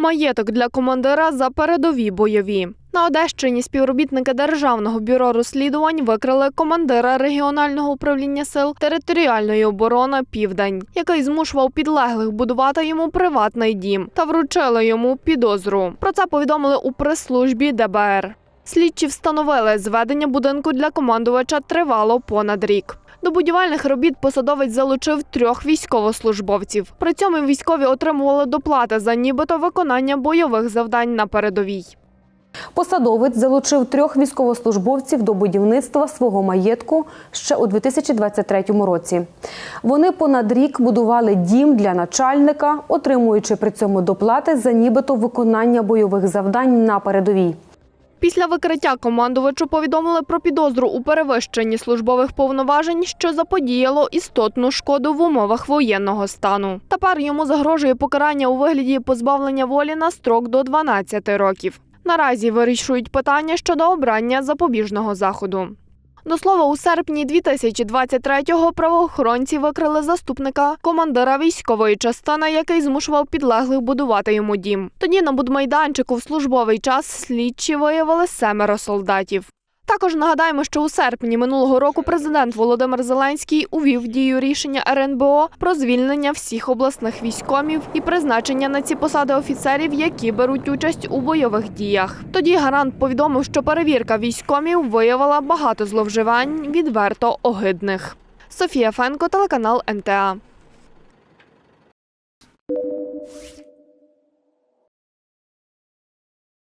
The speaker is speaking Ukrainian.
Маєток для командира за передові бойові. На Одещині співробітники Державного бюро розслідувань викрили командира регіонального управління сил територіальної оборони Південь, який змушував підлеглих будувати йому приватний дім та вручили йому підозру. Про це повідомили у прес-службі ДБР. Слідчі встановили, зведення будинку для командувача тривало понад рік. До будівельних робіт посадовець залучив трьох військовослужбовців. При цьому військові отримували доплати за нібито виконання бойових завдань на передовій. Посадовець залучив трьох військовослужбовців до будівництва свого маєтку ще у 2023 році. Вони понад рік будували дім для начальника, отримуючи при цьому доплати за нібито виконання бойових завдань на передовій. Після викриття командувачу повідомили про підозру у перевищенні службових повноважень, що заподіяло істотну шкоду в умовах воєнного стану. Тепер йому загрожує покарання у вигляді позбавлення волі на строк до 12 років. Наразі вирішують питання щодо обрання запобіжного заходу. До слова, у серпні 2023-го правоохоронці викрили заступника командира військової частини, який змушував підлеглих будувати йому дім. Тоді на будмайданчику в службовий час слідчі виявили семеро солдатів. Також нагадаємо, що у серпні минулого року президент Володимир Зеленський увів дію рішення РНБО про звільнення всіх обласних військомів і призначення на ці посади офіцерів, які беруть участь у бойових діях. Тоді гарант повідомив, що перевірка військомів виявила багато зловживань відверто огидних. Софія Фенко, телеканал НТА.